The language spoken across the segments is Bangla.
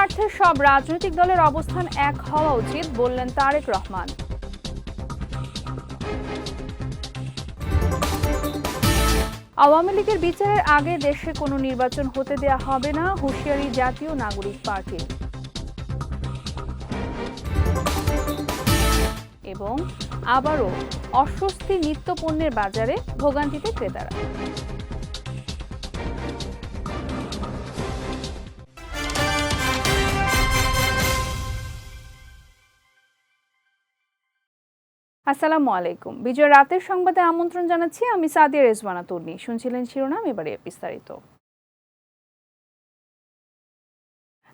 স্বার্থে সব রাজনৈতিক দলের অবস্থান এক হওয়া উচিত বললেন তারেক রহমান। আওয়ামী লীগের বিচারের আগে দেশে কোনো নির্বাচন হতে দেয়া হবে না, হুঁশিয়ারি জাতীয় নাগরিক পার্টির। এবং আবারও অস্বস্তি নিত্য পণ্যের বাজারে ভোগান্তিতে ক্রেতারা। আসসালামু আলাইকুম। বিজয় রাতের সংবাদে আমন্ত্রণ জানাচ্ছি আমি সাদিয়া রেজওয়ানা তর্নি। শুনছিলেন শিরোনাম, এবারে বিস্তারিত।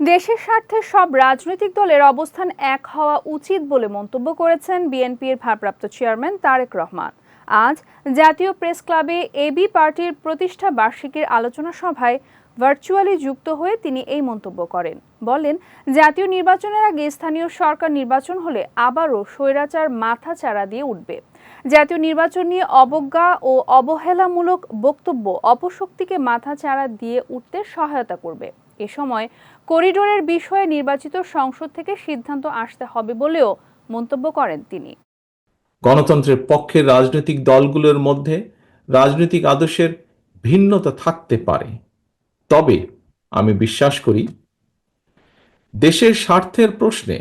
দেশের স্বার্থে সব রাজনৈতিক দলের অবস্থান এক হওয়া উচিত বলে মন্তব্য করেছেন বিএনপির ভারপ্রাপ্ত চেয়ারম্যান তারেক রহমান। আজ জাতীয় প্রেস ক্লাবে এবি পার্টির প্রতিষ্ঠা বার্ষিকীর আলোচনা সভায় ভার্চুয়ালি যুক্ত হয়ে তিনি এই মন্তব্য করেন। বলেন, জাতীয় নির্বাচনের আগে স্থানীয় সরকার নির্বাচন হলে আবারও স্বৈরাচার মাথা চাড়া দিয়ে উঠবে। জাতীয় নির্বাচন নিয়ে অবজ্ঞা ও অবহেলামূলক বক্তব্য অপশক্তিকে মাথা চাড়া দিয়ে উঠতে সহায়তা করবে। এ সময় করিডোরের বিষয়ে নির্বাচিত সংসদ থেকে সিদ্ধান্ত আসতে হবে বলেও মন্তব্য করেন তিনি। গণতন্ত্রের পক্ষের রাজনৈতিক দলগুলোর মধ্যে রাজনৈতিক আদর্শের ভিন্নতা থাকতে পারে। তবে আমি বিশ্বাস করি, দেশের স্বার্থের প্রশ্নে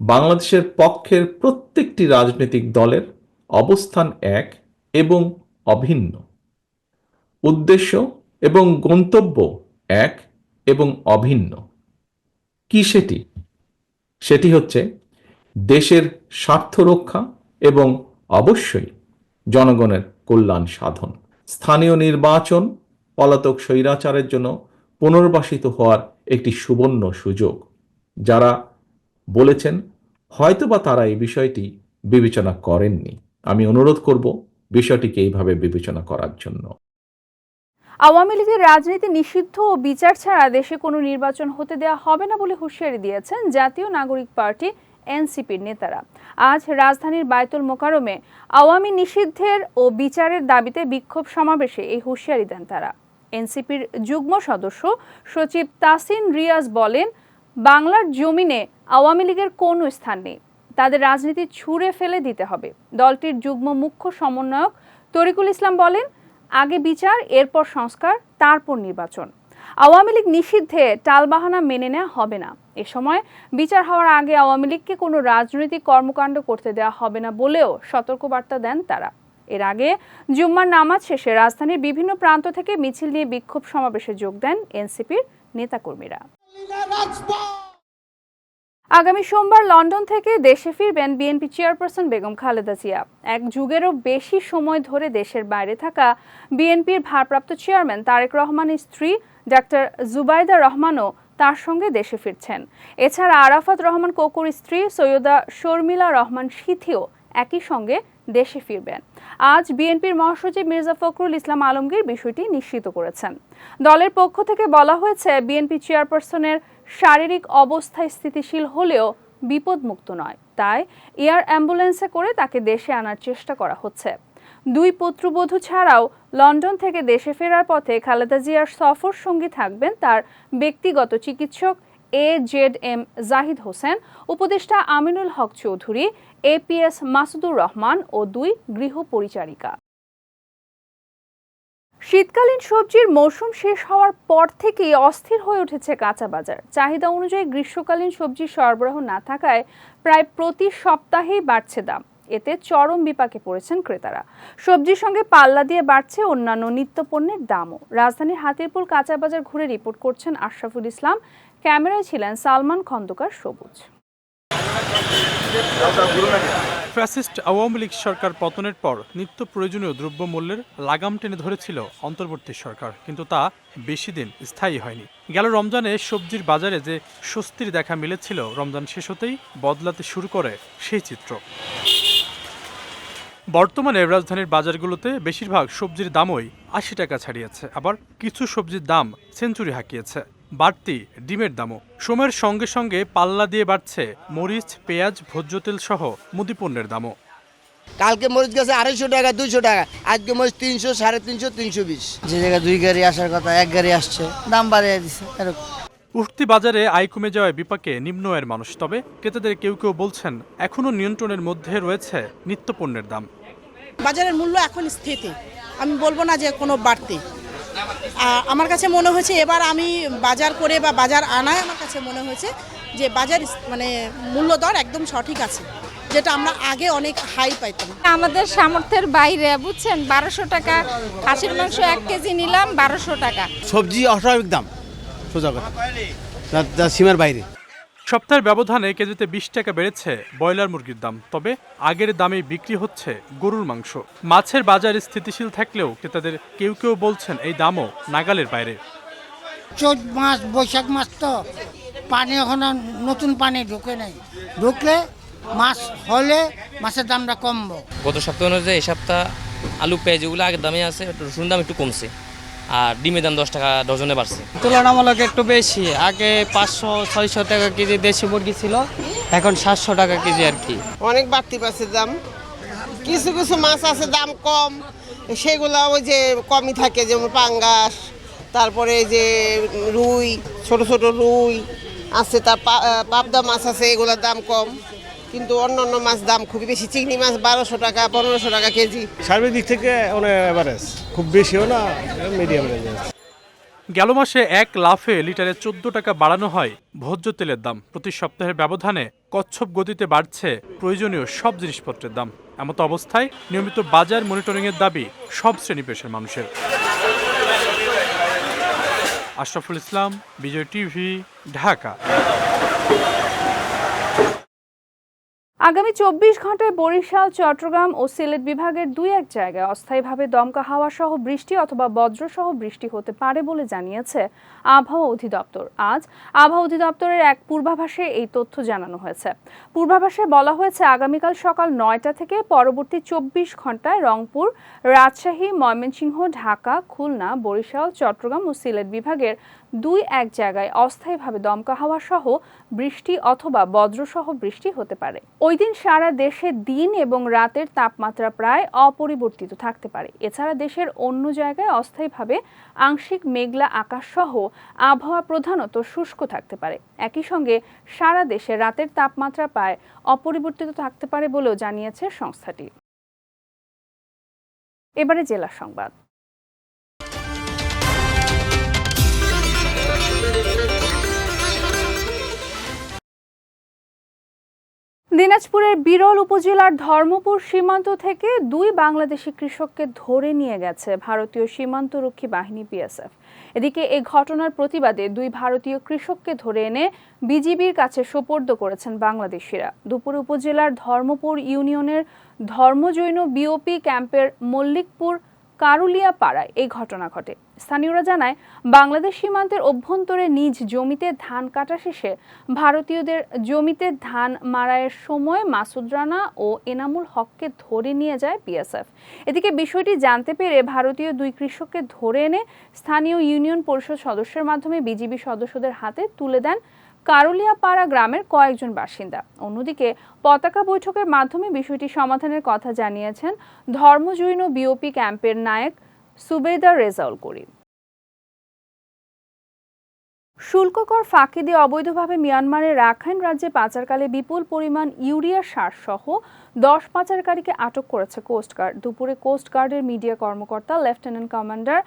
বাংলাদেশের পক্ষের প্রত্যেকটি রাজনৈতিক দলের অবস্থান এক এবং অভিন্ন। উদ্দেশ্য এবং গন্তব্য এক এবং অভিন্ন। কি সেটি? সেটি হচ্ছে দেশের স্বার্থ রক্ষা এবং অবশ্যই জনগণের কল্যাণ সাধন। স্থানীয় নির্বাচন, পলাতক স্বৈরাচারের জন্য পুনর্বাসিত হওয়ার একটি সুবর্ণ সুযোগ। যারা বলেছেন, হয়তোবা তারা এই বিষয়টি বিবেচনা করেননি। আমি অনুরোধ করব বিষয়টিকে এইভাবে বিবেচনা করার জন্য। আওয়ামী লীগের রাজনীতি নিষিদ্ধ ও বিচার ছাড়া দেশে কোনো নির্বাচন হতে দেওয়া হবে না বলে হুঁশিয়ারি দিয়েছেন জাতীয় নাগরিক পার্টি এনসিপির নেতারা। আজ রাজধানীর বায়তুল মোকারমে আওয়ামী নিষিদ্ধের ও বিচারের দাবিতে বিক্ষোভ সমাবেশে এই হুঁশিয়ারি দেন তারা। এনসিপির যুগ্ম সদস্য সচিব তাসিন রিয়াজ বলেন, বাংলার জমিনে আওয়ামী লীগের কোনো স্থান নেই। তাদের রাজনীতি ছুঁড়ে ফেলে দিতে হবে। দলটির যুগ্ম মুখ্য সমন্বয়ক তরিকুল ইসলাম বলেন, আগে বিচার, এরপর সংস্কার, তারপর নির্বাচন। আওয়ামী লীগ নিষিদ্ধে টালবাহানা মেনে নেওয়া হবে না। এ সময় বিচার হওয়ার আগে আওয়ামী লীগকে কোনো রাজনৈতিক কর্মকাণ্ড করতে দেওয়া হবে না বলেও সতর্কবার্তা দেন তারা। এর আগে জুম্মার নামাজ শেষে রাজধানীর বিভিন্ন প্রান্ত থেকে মিছিল নিয়ে বিক্ষোভ সমাবেশে যোগ দেন এনসিপির নেতাকর্মীরা। আগামী সোমবার লন্ডন থেকে দেশে ফিরবেন বিএনপি চেয়ারপারসন বেগম খালেদা জিয়া। এক যুগেরও বেশি সময় ধরে দেশের বাইরে থাকা বিএনপির ভারপ্রাপ্ত চেয়ারম্যান তারেক রহমানের স্ত্রী ডাক্তার জুবাইদা রহমানও তার সঙ্গে দেশে ফিরছেন। এছাড়া আরাফাত রহমান কোকুর স্ত্রী সৈয়দা শর্মিলা রহমান সিথিও একই সঙ্গে দেশে ফিরবেন। আজ বিএনপির মহাসচিব মির্জা ফখরুল ইসলাম আলমগীর বিষয়টি নিশ্চিত করেছেন। দলের পক্ষ থেকে বলা হয়েছে, বিএনপি চেয়ারপারসনের শারীরিক অবস্থা স্থিতিশীল হলেও বিপদমুক্ত নয়। তাই এয়ার অ্যাম্বুলেন্সে করে তাকে দেশে আনার চেষ্টা করা হচ্ছে। দুই পুত্রবধূ ছাড়াও লন্ডন থেকে দেশে ফেরার পথে খালেদা জিয়ার সফর সঙ্গী থাকবেন তার ব্যক্তিগত চিকিৎসক A Z M Zahid Hossain, উপদেষ্টা আমিনুল হক চৌধুরী এপিএস মাসুদুর রহমান ও দুই গৃহ পরিচারিকা। শীতকালীন সবজির মৌসুম শেষ হওয়ার পর থেকেই অস্থির হয়ে উঠেছে কাঁচা বাজার। চাহিদা অনুযায়ী গ্রীষ্মকালীন সবজির সরবরাহ না থাকায় প্রায় প্রতি সপ্তাহেই বাড়ছে দাম। এতে চরম বিপাকে পড়েছেন ক্রেতারা। সবজির সঙ্গে পাল্লা দিয়ে বাড়ছে অন্যান্য নিত্যপণ্যের দামও। রাজধানীর হাতিরপুল কাঁচা বাজার ঘুরে রিপোর্ট করছেন আশরাফুল ইসলাম। ক্যামেরায় ছিলেন সালমান খন্দকার সবুজ। ফ্যাসিস্ট আওয়ামী লীগ সরকার পতনের পর নিত্য প্রয়োজনীয় দ্রব্যমূল্যের লাগাম টেনে ধরেছিল অন্তর্বর্তী সরকার, কিন্তু তা বেশি দিন স্থায়ী হয়নি। গেল রমজানে সবজির বাজারে যে স্বস্তির দেখা মিলেছিল, রমজান শেষ হতেই বদলাতে শুরু করে সেই চিত্র। বর্তমানে রাজধানীর বাজারগুলোতে বেশিরভাগ সবজির দামই আশি টাকা ছাড়িয়েছে, আবার কিছু সবজির দাম সেঞ্চুরি হাঁকিয়েছে। বাড়তি ডিমের দামও। সময়ের সঙ্গে সঙ্গে পাল্লা দিয়ে বাড়ছে মরিচ পেঁয়াজ ভোজ্য তেল সহ মুদিপণ্যের দামও। কালকে মরিচ গেছে আড়াইশো টাকা দুইশো টাকা আজকে মরিচ তিনশো সাড়ে তিনশো তিনশো বিশ। যে জায়গায় দুই গাড়ি আসার কথা এক গাড়ি আসছে দাম বাড়িয়ে দিচ্ছে এরকম। উঠতি বাজারে আয় কমে যাওয়ায় বিপাকে নিম্ন আয়ের মানুষ। তবে ক্রেতাদের কেউ কেউ বলছেন এখনও নিয়ন্ত্রণের মধ্যে রয়েছে নিত্যপণ্যের দাম। বাজারের মূল্য এখন স্থিতি। আমি বলব না যে কোনো বাড়তি। আমার কাছে মনে হয়েছে এবার আমি বাজার করে বা বাজার আনায় আমার কাছে মনে হয়েছে যে বাজার মানে মূল্য দর একদম সঠিক আছে যেটা আমরা আগে অনেক হাই পাইতাম। আমাদের সামর্থ্যের বাইরে বুঝছেন? বারোশো টাকা খাসির মাংস এক কেজি নিলাম বারোশো টাকা। সবজি অস্বাভাবিক দাম সোজা কথা। সীমার বাইরে। সপ্তাহের ব্যবধানে কেজিতে বিশ টাকা বেড়েছে ব্রয়লার মুরগির দাম তবে আগের দামে বিক্রি হচ্ছে গরুর মাংস। মাছের বাজার স্থিতিশীল থাকলেও ক্রেতাদের কেউ কেউ বলছেন এই দামও নাগালের বাইরে। চৈত মাস বৈশাখ মাস তো পানি এখনও নতুন পানি ঢুকে নাই। ঢুকলে মাছ হলে মাছের দামটা কমবো। গত সপ্তাহ অনুযায়ী এই সপ্তাহ আলু পেঁয়াজ এগুলো আগের দামে আছে একটু রসুন দাম একটু কমছে। আর ডিমের দাম দশ টাকা ডজনে বাড়ছে। তুলনামূলক একটু বেশি। আগে পাঁচশো ছয়শো টাকা কেজি দেশি মুরগি ছিল এখন সাতশো টাকা কেজি আর কি। অনেক বাড়তি পাচ্ছে দাম। কিছু কিছু মাছ আছে দাম কম। সেগুলো ওই যে কমই থাকে যেমন পাঙ্গাস তারপরে যে রুই ছোট ছোট রুই আছে তার পা- পাবদা মাছ আছে এগুলোর দাম কম। কিন্তু অন্য অন্য মাছ দাম খুবই বেশি। চিংড়ি মাছ বারোশো টাকা পনেরোশো টাকা কেজি। সার্বিক দিক থেকে অনেক অ্যাভারেজ খুব বেশিও না মিডিয়াম রেঞ্জে গেল মাসে এক লাফে লিটারে চোদ্দ টাকা বাড়ানো হয়। ভোজ্য তেলের দাম প্রতি সপ্তাহের ব্যবধানে কচ্ছপ গতিতে বাড়ছে। প্রয়োজনীয় সব জিনিসপত্রের দাম। এমত অবস্থায় নিয়মিত বাজার মনিটরিংয়ের দাবি সব শ্রেণি পেশার মানুষের। আশরাফুল ইসলাম বিজয় টিভি ঢাকা। আগামী চব্বিশ ঘন্টায় বরিশাল, চট্টগ্রাম ও সিলেট বিভাগের দুই এক জায়গায় অস্থায়ীভাবে দমকা হাওয়া সহ বৃষ্টি অথবা বজ্রসহ বৃষ্টি হতে পারে বলে জানিয়েছে আবহাওয়া অধিদপ্তর। আজ আবহাওয়া অধিদপ্তরের এক পূর্বাভাসে এই তথ্য জানানো হয়েছে। পূর্বাভাসে বলা হয়েছে, আগামীকাল সকাল নয়টা থেকে পরবর্তী চব্বিশ ঘন্টায় রংপুর, রাজশাহী, ময়মনসিংহ, ঢাকা, খুলনা, বরিশাল, চট্টগ্রাম ও সিলেট বিভাগের দুই এক জায়গায় অস্থায়ীভাবে দমকা হাওয়া সহ বৃষ্টি অথবা বজ্রসহ বৃষ্টি হতে পারে। ওই দিন সারা দেশে দিন এবং রাতের তাপমাত্রা প্রায় অপরিবর্তিত থাকতে পারে। এছাড়া দেশের অন্য জায়গায় অস্থায়ীভাবে আংশিক মেঘলা আকাশ সহ আবহাওয়া প্রধানত শুষ্ক থাকতে পারে। একই সঙ্গে সারা দেশে রাতের তাপমাত্রা প্রায় অপরিবর্তিত থাকতে পারে বলেও জানিয়েছে সংস্থাটি। এবারে জেলা সংবাদ। দিনাজপুরের বিরল উপজেলার ধর্মপুর সীমান্ত থেকে দুই বাংলাদেশি কৃষককে ধরে নিয়ে গেছে ভারতীয় সীমান্তরক্ষী বাহিনী বিএসএফ এদিকে এই ঘটনার প্রতিবাদে দুই ভারতীয় কৃষককে ধরে এনে বিজিবির কাছে সোপর্দ করেছেন বাংলাদেশিরা। দুপুর উপজেলার ধর্মপুর ইউনিয়নের ধর্মজৈন বিওপি ক্যাম্পের মল্লিকপুর কারুলিয়া পাড়ায় এই ঘটনা ঘটে। স্থানীয়রা জানায়, বাংলাদেশ সীমান্তের অভ্যন্তরে নিজ জমিতে ধান কাটা শেষে ভারতীয়দের জমিতে ধান মারাইয়ের সময় মাসুদ রানা ও এনামুল হককে ধরে নিয়ে যায় বিএসএফ এদিকে বিষয়টি জানতে পেরে ভারতীয় দুই কৃষককে ধরে এনে স্থানীয় ইউনিয়ন পরিষদ সদস্যের মাধ্যমে বিজিবি সদস্যদের হাতে তুলে দেন কারুলিয়াপাড়া গ্রামের কয়েকজন বাসিন্দা। অন্যদিকে পতাকা বৈঠকের মাধ্যমে বিষয়টি সমাধানের কথা জানিয়েছেন ধর্মজৈন বিওপি ক্যাম্পের নায়ক সুবেদার রেজাউল করিম। শুল্ককর ফাঁকি দিয়ে অবৈধভাবে মিয়ানমারের রাখাইন রাজ্যে পাচারকালে বিপুল পরিমাণ ইউরিয়া সার সহ দশ পাচারকারীকে আটক করেছে কোস্টগার্ড দুপুরে কোস্টগার্ডের মিডিয়া কর্মকর্তা lieutenant commander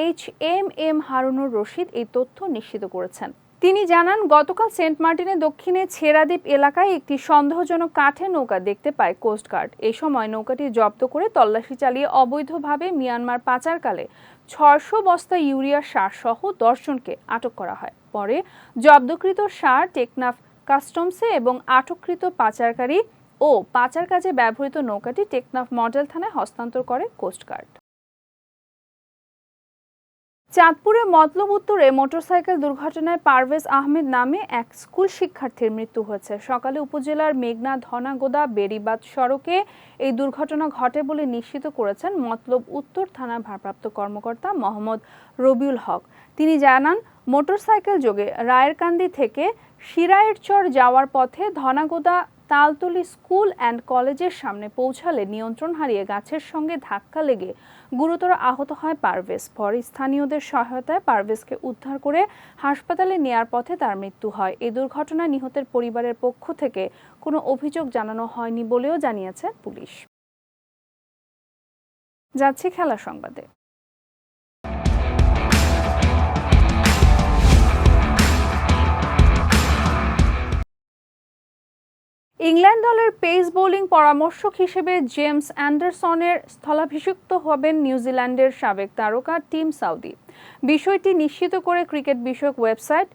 H M M Harunur Rashid এই তথ্য নিশ্চিত করেছেন। তিনি জানান, গতকাল সেন্ট মার্টিনের দক্ষিণে ছেড়াদ্বীপ এলাকায় একটি সন্দেহজনক কাঠের নৌকা দেখতে পায় কোস্টগার্ড এই সময় নৌকাটি জব্দ করে তল্লাশি চালিয়ে অবৈধভাবে মিয়ানমার পাচারকালে ছয়শো বস্তা ইউরিয়া সার সহ দশজনকে আটক করা হয়। পরে জব্দকৃত সার টেকনাফ কাস্টমসে এবং আটককৃত পাচারকারী ও পাচার কাজে ব্যবহৃত নৌকাটি টেকনাফ মডেল থানায় হস্তান্তর করে কোস্টগার্ড চাঁদপুরে মতলব উত্তরে মোটরসাইকেল দুর্ঘটনায় পারভেজ আহমেদ নামে এক স্কুল শিক্ষার্থীর মৃত্যু হয়েছে। সকালে উপজেলার মেঘনা ধনাগোদা বেড়িবাদ সড়কে এই দুর্ঘটনা ঘটে বলে নিশ্চিত করেছেন মতলব উত্তর থানার ভারপ্রাপ্ত কর্মকর্তা মোহাম্মদ রবিউল হক। তিনি জানান, মোটরসাইকেল যোগে রায়েরকান্দি থেকে সিরায়েরচর যাওয়ার পথে ধনাগোদা তালতলি স্কুল অ্যান্ড কলেজের সামনে পৌঁছালে নিয়ন্ত্রণ হারিয়ে গাছের সঙ্গে ধাক্কা লেগে গুরুতর আহত হয় পারভেজ। পরে স্থানীয়দের সহায়তায় পারভেজকে উদ্ধার করে হাসপাতালে নেয়ার পথে তার মৃত্যু হয়। এই দুর্ঘটনায় নিহতের পরিবারের পক্ষ থেকে কোনো অভিযোগ জানানো হয়নি বলেও জানিয়েছে পুলিশ। যাচ্ছি খেলা সংবাদে। ইংল্যান্ড দলের পেস বোলিং পরামর্শক হিসেবে জেমস অ্যান্ডারসনের স্থলাভিষিক্ত হবেন নিউজিল্যান্ডের সাবেক তারকা টিম সাউদি। বিষয়টি নিশ্চিত করে ক্রিকেট বিষয়ক ওয়েবসাইট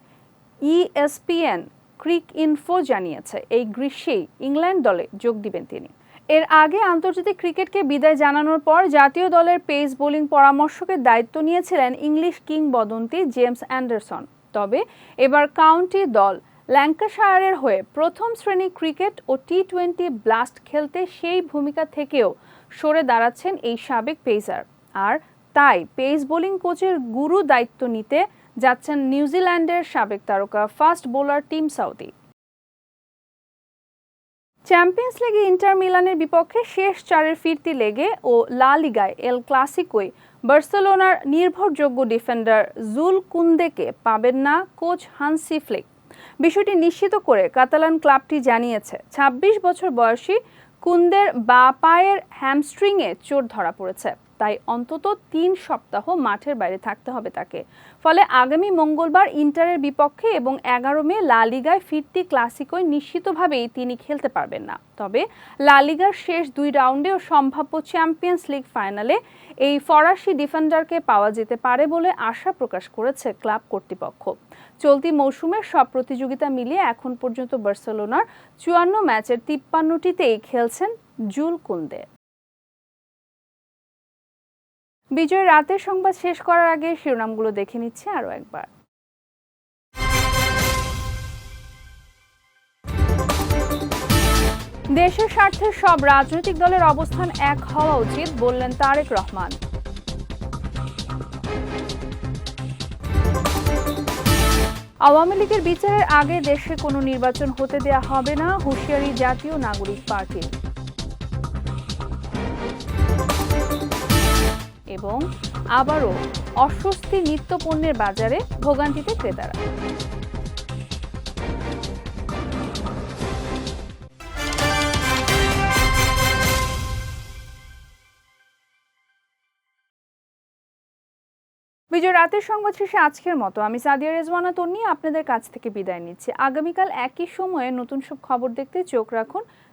ইএসপিএন ক্রিক ইনফো জানিয়েছে। এই গ্রীষ্মেই ইংল্যান্ড দলে যোগ দিবেন তিনি। এর আগে আন্তর্জাতিক ক্রিকেটকে বিদায় জানানোর পর জাতীয় দলের পেস বোলিং পরামর্শকের দায়িত্ব নিয়েছিলেন ইংলিশ কিংবদন্তি জেমস অ্যান্ডারসন। তবে এবার কাউন্টি দল ল্যাঙ্কাশায়ারের হয়ে প্রথম শ্রেণি ক্রিকেট ও টি টোয়েন্টি ব্লাস্ট খেলতে সেই ভূমিকা থেকেও সরে দাঁড়াচ্ছেন এই সাবেক পেসার। আর তাই পেস বোলিং কোচের গুরু দায়িত্ব নিতে যাচ্ছেন নিউজিল্যান্ডের সাবেক তারকা fast bowler Tim Southee. Champions লিগে ইন্টার মিলানের বিপক্ষে শেষ চারের ফিরতি লেগে ও লা লিগায় এল ক্লাসিকোয় বার্সেলোনার নির্ভরযোগ্য ডিফেন্ডার জুল কুন্দেকে পাবেন না কোচ হানসি ফ্লিক। বিষয়টি নিশ্চিত করে কাতালান ক্লাবটি জানিয়েছে ২৬ বছর বয়সী কুন্দের বা পায়ের হ্যামস্ট্রিংয়ে চোট ধরা পড়েছে। তাই অন্তত তিন সপ্তাহ মাঠের বাইরে থাকতে হবে তাকে। ফলে আগামী মঙ্গলবার ইন্টারের বিপক্ষে এবং এগারো মে লা লিগায় ফিরতি ক্লাসিকোয় নিশ্চিতভাবেই তিনি খেলতে পারবেন না। তবে লা লিগার শেষ দুই রাউন্ডে ও সম্ভাব্য চ্যাম্পিয়ন্স লিগ ফাইনালে এই ফরাসি ডিফেন্ডারকে পাওয়া যেতে পারে বলে আশা প্রকাশ করেছে ক্লাব কর্তৃপক্ষ। চলতি মৌসুমের সব প্রতিযোগিতা মিলিয়ে এখন পর্যন্ত বার্সেলোনার চুয়ান্ন ম্যাচের তিপ্পান্নটিতেই খেলছেন জুল কুন্দে। বিজয় রাতের সংবাদ শেষ করার আগে শিরোনামগুলো দেখে নিচ্ছে আরও একবার। দেশের স্বার্থে সব রাজনৈতিক দলের অবস্থান এক হওয়া উচিত বললেন তারেক রহমান। আওয়ামী লীগের বিচারের আগে দেশে কোনো নির্বাচন হতে দেয়া হবে না, হুঁশিয়ারি জাতীয় নাগরিক পার্টির। এবং আবারও অস্বস্তি নিত্য পণ্যের বাজারে ভোগান্তিতে ক্রেতারা। বিজয়, রাতের সংবাদ শেষে আজকের মতো। আমি সাদিয়া রেজওয়ানা তন্নি, আপনাদের কাছ থেকে বিদায় নিচ্ছি। আগামীকাল একই সময়ে নতুন সব খবর দেখতে চোখ রাখুন